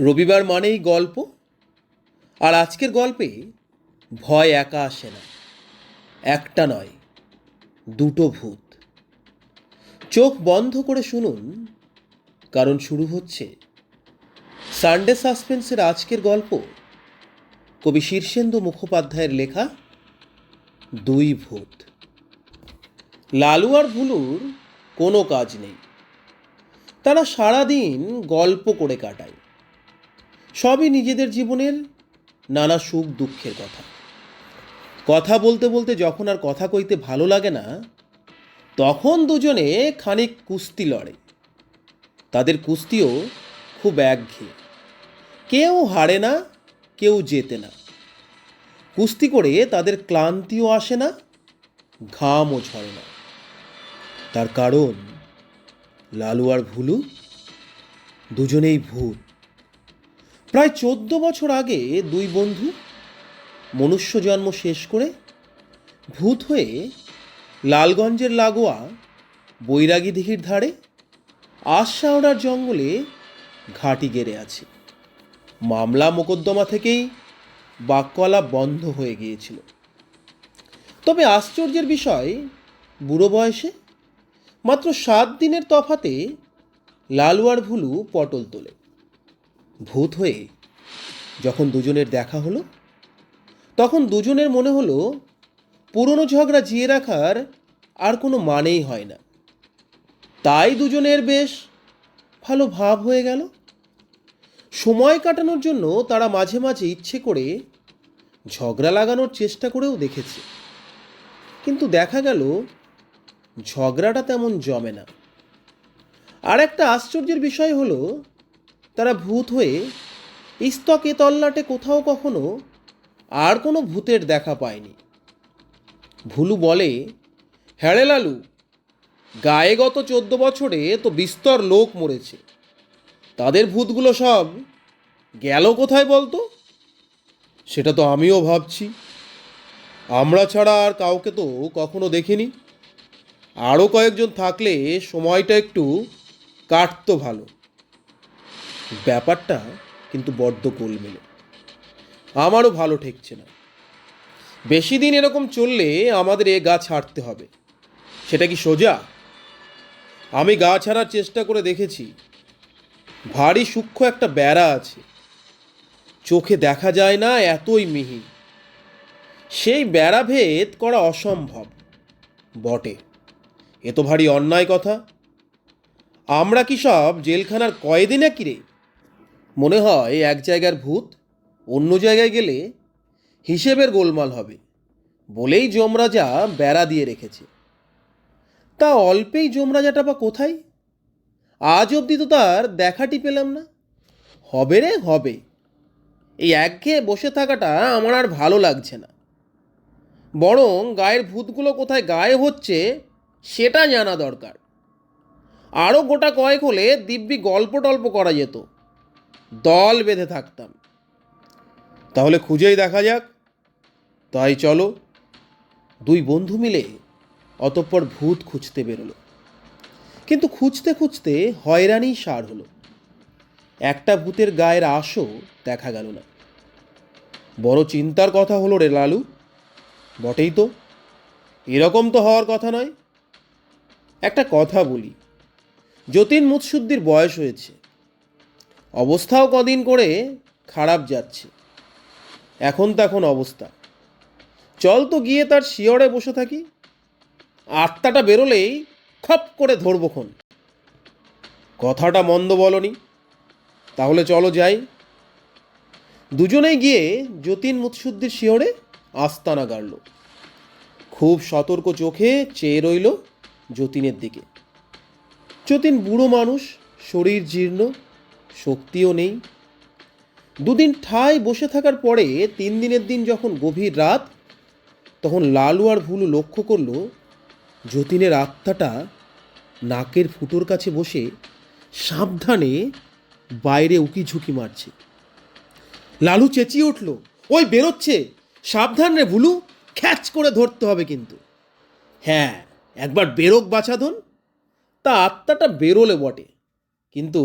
রবিবার মানেই গল্প, আর আজকের গল্পে ভয় একা আসে না। একটা নয়, দুটো ভূত। চোখ বন্ধ করে শুনুন, কারণ শুরু হচ্ছে সানডে সাসপেন্সের আজকের গল্প। কবি শীর্ষেন্দু মুখোপাধ্যায়ের লেখা দুই ভূত। লালু আর ভুলুর কোনো কাজ নেই। তারা সারাদিন গল্প করে কাটায়। সবই নিজেদের জীবনের নানা সুখ দুঃখের কথা। কথা বলতে বলতে যখন আর কথা কইতে ভালো লাগে না, তখন দুজনে খানিক কুস্তি লড়ে। তাদের কুস্তিও খুব একঘেয়ে। কেউ হারে না, কেউ জেতে না। কুস্তি করে তাদের ক্লান্তিও আসে না, ঘামও ঝরে না। তার কারণ, লালু আর ভুলু দুজনেই ভূত। প্রায় চোদ্দ বছর আগে দুই বন্ধু মনুষ্য জন্ম শেষ করে ভূত হয়ে লালগঞ্জের লাগোয়া বৈরাগী দিঘির ধারে আশাওড়ার জঙ্গলে ঘাঁটি গেড়ে আছে। মামলা মোকদ্দমা থেকেই বাক্যলা বন্ধ হয়ে গিয়েছিল। তবে আশ্চর্যের বিষয়, বুড়ো বয়সে মাত্র সাত দিনের তফাতে লালু আর ভুলু পটল তোলে। ভূত হয়ে যখন দুজনের দেখা হলো, তখন দুজনের মনে হলো, পুরনো ঝগড়া জিয়ে রাখার আর কোনো মানেই হয় না। তাই দুজনের বেশ ভালো ভাব হয়ে গেল। সময় কাটানোর জন্য তারা মাঝে মাঝে ইচ্ছে করে ঝগড়া লাগানোর চেষ্টা করেও দেখেছে। কিন্তু দেখা গেল, ঝগড়াটা তেমন জমে না। আর একটা আশ্চর্যের বিষয় হলো তারা ভূত হয়ে ইস্তকে তল্লাটে কোথাও কখনো আর কোনো ভূতের দেখা পায়নি। ভুলু বলে, হ্যাড়ে লালু, গায়ে গত চোদ্দ বছরে তো বিস্তর লোক মরেছে। তাদের ভূতগুলো সব গেল কোথায় বলতো? সেটা তো আমিও ভাবছি। আমরা ছাড়া আর কাউকে তো কখনো দেখিনি। আরও কয়েকজন থাকলে সময়টা একটু কাটতো ভালো। ব্যাপারটা কিন্তু বড্ড গোলমেলে। আমারও ভালো ঠেকছে না। বেশি দিন এরকম চললে আমাদের এ গা ছাড়তে হবে। সেটা কি সোজা? আমি গা ছাড়ার চেষ্টা করে দেখেছি, ভারী সূক্ষ্ম একটা বেড়া আছে। চোখে দেখা যায় না এতই মিহি। সেই বেড়া ভেদ করা অসম্ভব। বটে। এ তো ভারী অন্যায় কথা। আমরা কি সব জেলখানার কয়েদি নাকি রে? মনে হয় এক জায়গার ভূত অন্য জায়গায় গেলে হিসেবের গোলমাল হবে, বলেই যমরাজা বেড়া দিয়ে রেখেছে। তা অল্পেই যমরাজাটা বা কোথায়? আজ অবধি তো তার দেখাটি পেলাম না। হবে রে, হবে। এই একঘেয়ে বসে থাকাটা আমার আর ভালো লাগছে না। বরং গায়ের ভূতগুলো কোথায় গায়ে হচ্ছে সেটা জানা দরকার। আরও গোটা কয়েক হলে দিব্যি গল্প টল্প করা যেত। দল বেঁধে থাকতাম। তাহলে খুঁজেই দেখা যাক। তাই চলো, দুই বন্ধু মিলে অতঃপর ভূত খুঁজতে বেরোলো। কিন্তু খুঁজতে খুঁজতে হয়রানি সার হলো। একটা ভূতের গায়ের আশও দেখা গেল না। বড় চিন্তার কথা হলো রে লালু। বটেই তো। এরকম তো হওয়ার কথা নয়। একটা কথা বলি। যতীন মুৎসুদ্দির বয়স হয়েছে। অবস্থাও কদিন করে খারাপ যাচ্ছে। এখন তখন অবস্থা। চল তো গিয়ে তার শিয়রে বসে থাকি। আত্মাটা বেরোলেই খপ করে ধরবো খন। কথাটা মন্দ বলনি। তাহলে চলো যাই। দুজনেই গিয়ে যতীন মুৎসুদ্দির শিয়রে আস্তানা গাড়ল। খুব সতর্ক চোখে চেয়ে রইল যতীনের দিকে। যতীন বুড়ো মানুষ, শরীর জীর্ণ শক্তিও নেই। দুদিন ঠায় বসে থাকার পরে তিন দিনের দিন যখন গভীর রাত, তখন লালু আর ভুলু লক্ষ্য করল, যতীনের আত্মাটা নাকের ফুটোর কাছে বসে সাবধানে বাইরে উকি ঝুঁকি মারছে। লালু চেঁচিয়ে উঠল, ওই বেরোচ্ছে! সাবধান রে ভুলু, খ্যাচ করে ধরতে হবে কিন্তু। হ্যাঁ একবার বেরোক বাছাধন, তা আত্মাটা বেরোলে বটে, কিন্তু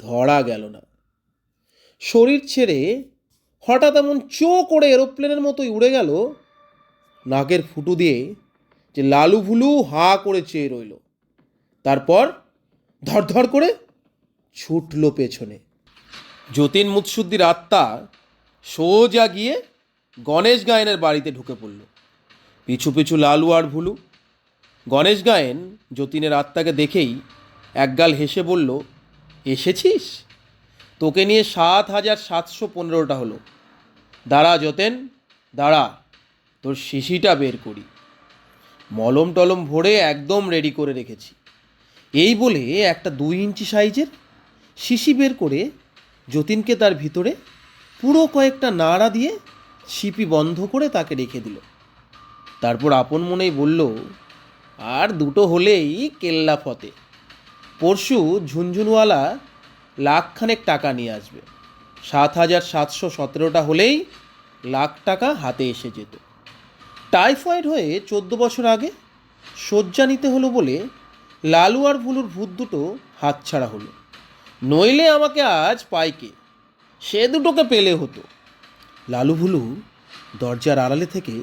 ধরা গেল না। শরীর ছেড়ে হঠাৎ এমন চো করে এরোপ্লেনের মতোই উড়ে গেল, নাকের ফুটো দিয়ে যে লালু ভুলু হা করে চেয়ে রইল। তারপর ধরধর করে ছুটল পেছনে। যতীন মুৎসুদ্দির আত্মা সোজা গিয়ে গণেশ গায়নের বাড়িতে ঢুকে পড়ল। পিছু পিছু লালু আর ভুলু। গণেশ গায়েন যতীনের আত্মাকে দেখেই একগাল হেসে বলল এসেছিস? তোকে নিয়ে সাত হাজার সাতশো পনেরোটা হলো। দাঁড়া যতেন, দাঁড়া, তোর শিশিটা বের করি। মলম টলম ভরে একদম রেডি করে রেখেছি। এই বলে একটা দুই ইঞ্চি সাইজের শিশি বের করে যতীনকে তার ভিতরে পুরো কয়েকটা নাড়া দিয়ে ছিপি বন্ধ করে তাকে রেখে দিল। তারপর আপন মনেই বলল, আর দুটো হলেই কেল্লা ফতে পরশু ঝুনঝুনওয়ালা লাখখানেক টাকা নিয়ে আসবে। সাত হাজার সাতশো সতেরোটা হলেই লাখ টাকা হাতে এসে যেত। টাইফয়েড হয়ে চোদ্দ বছর আগে শয্যা নিতে হলো বলে লালু আর ভুলুর ভূত দুটো হাতছাড়া হলো। নইলে আমাকে আজ পাইকে, সে দুটোকে পেলে হতো। লালু ভুলু দরজার আড়ালে থেকে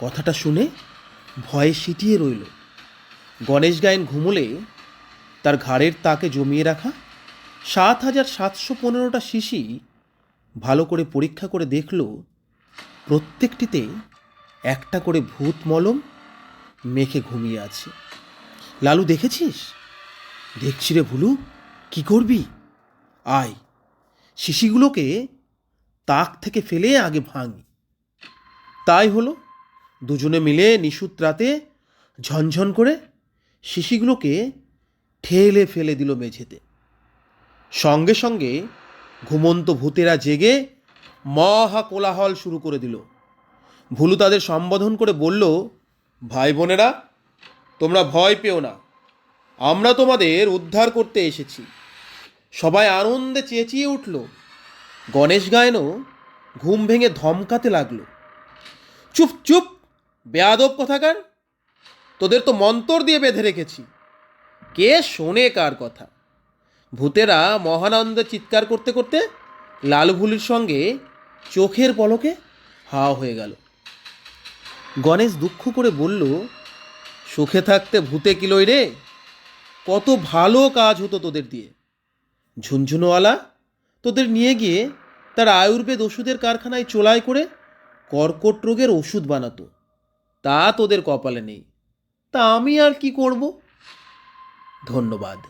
কথাটা শুনে ভয়ে সিটিয়ে রইল। গণেশ গায়েন ঘুমলে তার ঘাড়ের তাকে জমিয়ে রাখা। সাত হাজার সাতশো পনেরোটা শিশি ভালো করে পরীক্ষা করে দেখল, প্রত্যেকটিতে একটা করে ভূত মলম মেখে ঘুমিয়ে আছে। লালু, দেখেছিস? দেখছি রে ভুলু, কি করবি? আয়, শিশিগুলোকে তাক থেকে ফেলে আগে ভাঙি। তাই হলো, দুজনে মিলে নিশুত রাতে ঝনঝন করে শিশিগুলোকে ঠেলে ফেলে দিল মেঝেতে। সঙ্গে সঙ্গে ঘুমন্ত ভূতেরা জেগে মহা কোলাহল শুরু করে দিল। ভুলু তাদের সম্বোধন করে বলল, ভাই বোনেরা, তোমরা ভয় পেও না। আমরা তোমাদের উদ্ধার করতে এসেছি। সবাই আনন্দে চেঁচিয়ে উঠল। গণেশ গায়নও ঘুম ভেঙে ধমকাতে লাগল। চুপ চুপ, বেয়াদব কথাকার, তোদের তো মন্তর দিয়ে বেঁধে রেখেছি। কে শোনে কার কথা? ভূতেরা মহানন্দে চিৎকার করতে করতে লালভুলির সঙ্গে চোখের পলকে হাওয়া হয়ে গেল। গণেশ দুঃখ করে বলল, সুখে থাকতে ভূতে কিলোই রে? কত ভালো কাজ হতো তোদের দিয়ে। ঝুনঝুনওয়ালা, তোদের নিয়ে গিয়ে তার আয়ুর্বেদ ওষুধের কারখানায় চোলাই করে কর্কট রোগের ওষুধ বানাতো। তা তোদের কপালে নেই। তা আমি আর কি করব? ধন্যবাদ।